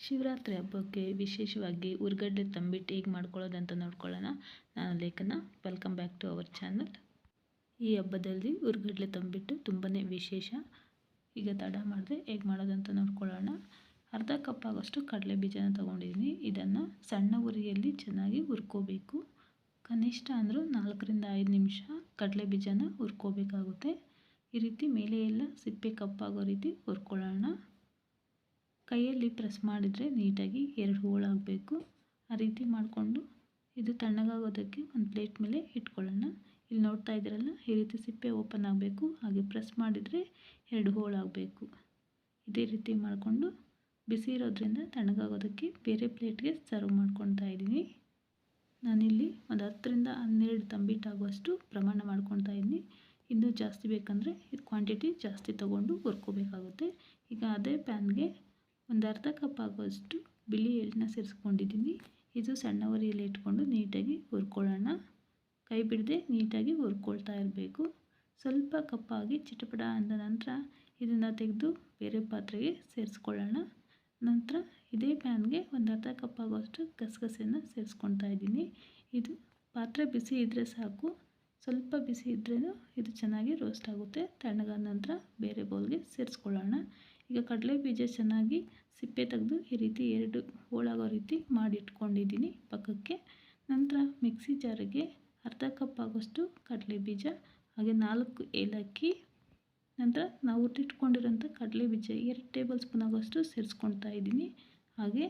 ಶಿವರಾತ್ರಿ ಹಬ್ಬಕ್ಕೆ ವಿಶೇಷವಾಗಿ ಉರ್ಗಡ್ಡೆ ತಂಬಿಟ್ಟು ಹೇಗೆ ಅಂತ ನೋಡ್ಕೊಳ್ಳೋಣ. ನಾನು Lekhana welcome back to our channel ಈ ಹಬ್ಬದಲ್ಲಿ ಉರ್ಗಡ್ಲೆ ತಂಬಿಟ್ಟು ತುಂಬಾ ವಿಶೇಷ. ಈಗ ತಡ ಮಾಡಿದೆ ಹೇಗೆ ಮಾಡೋದಂತ ನೋಡ್ಕೊಳ್ಳೋಣ. ಅರ್ಧ ಕಪ್ ಆಗೋಷ್ಟು ಕಡಲೆ ಬೀಜನ ತೊಗೊಂಡಿದ್ದೀನಿ ಇದನ್ನು ಸಣ್ಣ ಉರಿಯಲ್ಲಿ ಚೆನ್ನಾಗಿ ಹುರ್ಕೋಬೇಕು. ಕನಿಷ್ಠ ಅಂದರೂ ನಾಲ್ಕರಿಂದ ಐದು ನಿಮಿಷ ಕಡಲೆ ಬೀಜನ ಹುರ್ಕೋಬೇಕಾಗುತ್ತೆ. ಈ ರೀತಿ ಮೇಲೆ ಎಲ್ಲ ಸಿಪ್ಪೆ ಕಪ್ಪಾಗೋ ರೀತಿ ಹುರ್ಕೊಳ್ಳೋಣ. ಕೈಯಲ್ಲಿ ಪ್ರೆಸ್ ಮಾಡಿದರೆ ನೀಟಾಗಿ ಎರಡು ಹೋಳಾಗಬೇಕು ಆ ರೀತಿ ಮಾಡಿಕೊಂಡು ಇದು ತಣ್ಣಗಾಗೋದಕ್ಕೆ ಒಂದು ಪ್ಲೇಟ್ ಮೇಲೆ ಇಟ್ಕೊಳ್ಳೋಣ. ಇಲ್ಲಿ ನೋಡ್ತಾ ಇದ್ದೀರಲ್ಲ, ಈ ರೀತಿ ಸಿಪ್ಪೆ ಓಪನ್ ಆಗಬೇಕು. ಹಾಗೆ ಪ್ರೆಸ್ ಮಾಡಿದರೆ ಎರಡು ಹೋಳಾಗಬೇಕು ಇದೇ ರೀತಿ ಮಾಡಿಕೊಂಡು ಬಿಸಿ ಇರೋದ್ರಿಂದ ತಣ್ಣಗಾಗೋದಕ್ಕೆ ಬೇರೆ ಪ್ಲೇಟ್ಗೆ ಸರ್ವ್ ಮಾಡ್ಕೊತಾ ಇದ್ದೀನಿ. ನಾನಿಲ್ಲಿ ಒಂದು ಹತ್ತರಿಂದ ಹನ್ನೆರಡು ತಂಬಿಟ್ಟಾಗುವಷ್ಟು ಪ್ರಮಾಣ ಮಾಡ್ಕೊತಾ ಇದ್ದೀನಿ. ಇನ್ನೂ ಜಾಸ್ತಿ ಬೇಕಂದರೆ ಇದು ಕ್ವಾಂಟಿಟಿ ಜಾಸ್ತಿ ತೊಗೊಂಡು ಹುರ್ಕೋಬೇಕಾಗುತ್ತೆ. ಈಗ ಅದೇ ಪ್ಯಾನ್ಗೆ ಒಂದು ಅರ್ಧ ಕಪ್ ಆಗುವಷ್ಟು ಬಿಳಿ ಎಳ್ಳನ್ನ ಸೇರಿಸ್ಕೊಂಡಿದ್ದೀನಿ. ಇದು ಸಣ್ಣ ಉರಿಯಲ್ಲಿ ಇಟ್ಕೊಂಡು ನೀಟಾಗಿ ಹುರ್ಕೊಳ್ಳೋಣ. ಕೈ ಬಿಡದೆ ನೀಟಾಗಿ ಹುರ್ಕೊಳ್ತಾ ಇರಬೇಕು. ಸ್ವಲ್ಪ ಕಪ್ಪಾಗಿ ಚಿಟಪಟ ಅಂದ ನಂತರ ಇದನ್ನು ತೆಗೆದು ಬೇರೆ ಪಾತ್ರೆಗೆ ಸೇರಿಸ್ಕೊಳ್ಳೋಣ. ನಂತರ ಇದೇ ಪ್ಯಾನ್ಗೆ ಒಂದು ಅರ್ಧ ಕಪ್ ಆಗುವಷ್ಟು ಗಸಗಸೆಯನ್ನು ಸೇರಿಸ್ಕೊಳ್ತಾ ಇದ್ದೀನಿ. ಇದು ಪಾತ್ರೆ ಬಿಸಿ ಇದ್ದರೆ ಸಾಕು. ಸ್ವಲ್ಪ ಬಿಸಿ ಇದ್ರೂ ಇದು ಚೆನ್ನಾಗಿ ರೋಸ್ಟ್ ಆಗುತ್ತೆ. ತಣ್ಣಗಾದ ನಂತರ ಬೇರೆ ಬೌಲ್ಗೆ ಸೇರಿಸ್ಕೊಳ್ಳೋಣ. ಈಗ ಕಡಲೆ ಬೀಜ ಚೆನ್ನಾಗಿ ಸಿಪ್ಪೆ ತೆಗೆದು ಈ ರೀತಿ ಎರಡು ಹೋಳಾಗೋ ರೀತಿ ಮಾಡಿಟ್ಕೊಂಡಿದ್ದೀನಿ ಪಕ್ಕಕ್ಕೆ. ನಂತರ ಮಿಕ್ಸಿ ಜಾರಿಗೆ ಅರ್ಧ ಕಪ್ ಆಗೋಷ್ಟು ಕಡಲೆ ಬೀಜ, ಹಾಗೆ ನಾಲ್ಕು ಏಲಕ್ಕಿ, ನಂತರ ನಾವು ಹುರಿದಿಟ್ಕೊಂಡಿರೋಂಥ ಕಡಲೆ ಬೀಜ ಎರಡು ಟೇಬಲ್ ಸ್ಪೂನ್ ಆಗೋಷ್ಟು ಸೇರಿಸ್ಕೊಳ್ತಾ ಇದ್ದೀನಿ. ಹಾಗೆ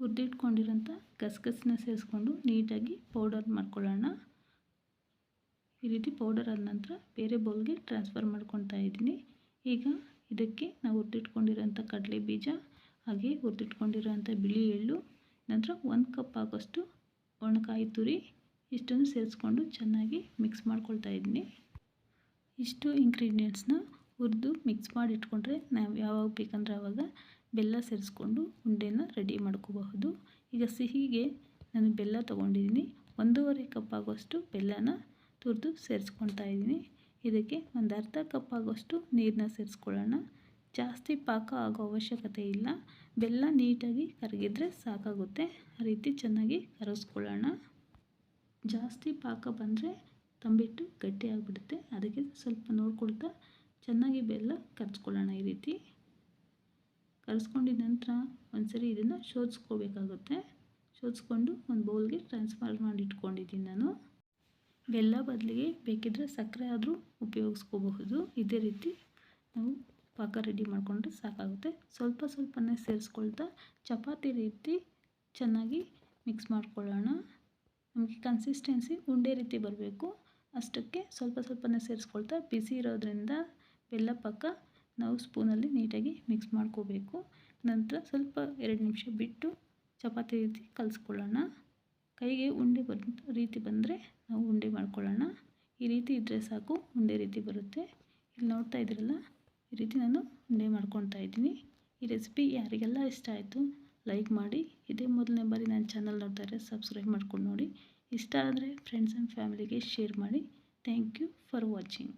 ಹುರಿದಿಟ್ಕೊಂಡಿರೋಂಥ ಗಸಗಸನ ಸೇರಿಸ್ಕೊಂಡು ನೀಟಾಗಿ ಪೌಡರ್ ಮಾಡ್ಕೊಳ್ಳೋಣ. ಈ ರೀತಿ ಪೌಡರ್ ಆದ ನಂತರ ಬೇರೆ ಬೌಲ್ಗೆ ಟ್ರಾನ್ಸ್ಫರ್ ಮಾಡ್ಕೊತಾ ಇದ್ದೀನಿ. ಈಗ ಇದಕ್ಕೆ ನಾವು ಹುರಿದಿಟ್ಕೊಂಡಿರೋಂಥ ಕಡಲೆ ಬೀಜ, ಹಾಗೆ ಹುರಿದಿಟ್ಕೊಂಡಿರೋಂಥ ಬಿಳಿ ಎಳ್ಳು, ನಂತರ ಒಂದು ಕಪ್ ಆಗೋಷ್ಟು ಒಣಕಾಯಿ ತುರಿ, ಇಷ್ಟನ್ನು ಸೇರಿಸ್ಕೊಂಡು ಚೆನ್ನಾಗಿ ಮಿಕ್ಸ್ ಮಾಡ್ಕೊಳ್ತಾ ಇದ್ದೀನಿ. ಇಷ್ಟು ಇಂಗ್ರೀಡಿಯೆಂಟ್ಸ್ನ ಹುರಿದು ಮಿಕ್ಸ್ ಮಾಡಿ ಇಟ್ಕೊಂಡ್ರೆ ನಾವು ಯಾವಾಗ ಬೇಕಂದ್ರೆ ಆವಾಗ ಬೆಲ್ಲ ಸೇರಿಸ್ಕೊಂಡು ಉಂಡೆನ ರೆಡಿ ಮಾಡ್ಕೋಬಹುದು. ಈಗ ಸಿಹಿಗೆ ನಾನು ಬೆಲ್ಲ ತೊಗೊಂಡಿದ್ದೀನಿ. ಒಂದೂವರೆ ಕಪ್ ಆಗೋಷ್ಟು ಬೆಲ್ಲನ ತುರಿದು ಸೇರಿಸ್ಕೊಳ್ತಾ ಇದ್ದೀನಿ. ಇದಕ್ಕೆ ಒಂದು ಅರ್ಧ ಕಪ್ ಆಗೋಷ್ಟು ನೀರನ್ನ ಸೇರಿಸ್ಕೊಳ್ಳೋಣ. ಜಾಸ್ತಿ ಪಾಕ ಆಗೋ ಅವಶ್ಯಕತೆ ಇಲ್ಲ. ಬೆಲ್ಲ ನೀಟಾಗಿ ಕರಗಿದ್ರೆ ಸಾಕಾಗುತ್ತೆ. ಆ ರೀತಿ ಚೆನ್ನಾಗಿ ಕರಗಿಸ್ಕೊಳ್ಳೋಣ ಜಾಸ್ತಿ ಪಾಕ ಬಂದರೆ ತಂಬಿಟ್ಟು ಗಟ್ಟಿ ಆಗಿಬಿಡುತ್ತೆ. ಅದಕ್ಕೆ ಸ್ವಲ್ಪ ನೋಡ್ಕೊಳ್ತಾ ಚೆನ್ನಾಗಿ ಬೆಲ್ಲ ಕರೆಸ್ಕೊಳ್ಳೋಣ ಈ ರೀತಿ. ಕರೆಸ್ಕೊಂಡಿದ ನಂತರ ಒಂದ್ಸರಿ ಇದನ್ನು ಶೋಧಿಸ್ಕೋಬೇಕಾಗುತ್ತೆ. ಶೋಧಿಸ್ಕೊಂಡು ಒಂದು ಬೌಲ್ಗೆ ಟ್ರಾನ್ಸ್ಫರ್ ಮಾಡಿ ಇಟ್ಕೊಂಡಿದ್ದೀನಿ ನಾನು. ಬೆಲ್ಲ ಬದಲಿಗೆ ಬೇಕಿದ್ದರೆ ಸಕ್ಕರೆ ಆದರೂ ಉಪಯೋಗಿಸ್ಕೋಬಹುದು. ಇದೇ ರೀತಿ ನಾವು ಪಾಕ ರೆಡಿ ಮಾಡಿಕೊಂಡ್ರೆ ಸಾಕಾಗುತ್ತೆ. ಸ್ವಲ್ಪ ಸ್ವಲ್ಪನೇ ಸೇರಿಸ್ಕೊಳ್ತಾ ಚಪಾತಿ ರೀತಿ ಚೆನ್ನಾಗಿ ಮಿಕ್ಸ್ ಮಾಡ್ಕೊಳ್ಳೋಣ. ನಮಗೆ ಕನ್ಸಿಸ್ಟೆನ್ಸಿ ಉಂಡೆ ರೀತಿ ಬರಬೇಕು. ಅಷ್ಟಕ್ಕೆ ಸ್ವಲ್ಪ ಸ್ವಲ್ಪನೇ ಸೇರಿಸ್ಕೊಳ್ತಾ ಬಿಸಿ ಇರೋದ್ರಿಂದ ಬೆಲ್ಲ ಪಾಕ ನಾವು ಸ್ಪೂನಲ್ಲಿ ನೀಟಾಗಿ ಮಿಕ್ಸ್ ಮಾಡ್ಕೋಬೇಕು. ನಂತರ ಸ್ವಲ್ಪ ಎರಡು ನಿಮಿಷ ಬಿಟ್ಟು ಚಪಾತಿ ರೀತಿ ಕಲಿಸ್ಕೊಳ್ಳೋಣ. ಕೈಗೆ ಉಂಡೆ ಬಂದ, ರೀತಿ ಬಂದರೆ ನಾವು ಉಂಡೆ ಮಾಡ್ಕೊಳ್ಳೋಣ. ಈ ರೀತಿ ಇದ್ದರೆ ಸಾಕು, ಉಂಡೆ ರೀತಿ ಬರುತ್ತೆ. ಇಲ್ಲಿ ನೋಡ್ತಾ ಇದ್ದೀರಲ್ಲ ಈ ರೀತಿ ನಾನು ಉಂಡೆ ಮಾಡ್ಕೊತಾ ಇದ್ದೀನಿ. ಈ ರೆಸಿಪಿ ಯಾರಿಗೆಲ್ಲ ಇಷ್ಟ ಆಯಿತು ಲೈಕ್ ಮಾಡಿ. ಇದೇ ಮೊದಲನೇ ಬಾರಿ ನನ್ನ ಚಾನಲ್ ನೋಡ್ತಾ ಇದ್ದರೆ ಸಬ್ಸ್ಕ್ರೈಬ್ ಮಾಡ್ಕೊಂಡು ನೋಡಿ. ಇಷ್ಟ ಆದರೆ ಫ್ರೆಂಡ್ಸ್ ಆ್ಯಂಡ್ ಫ್ಯಾಮಿಲಿಗೆ ಶೇರ್ ಮಾಡಿ. Thank you for watching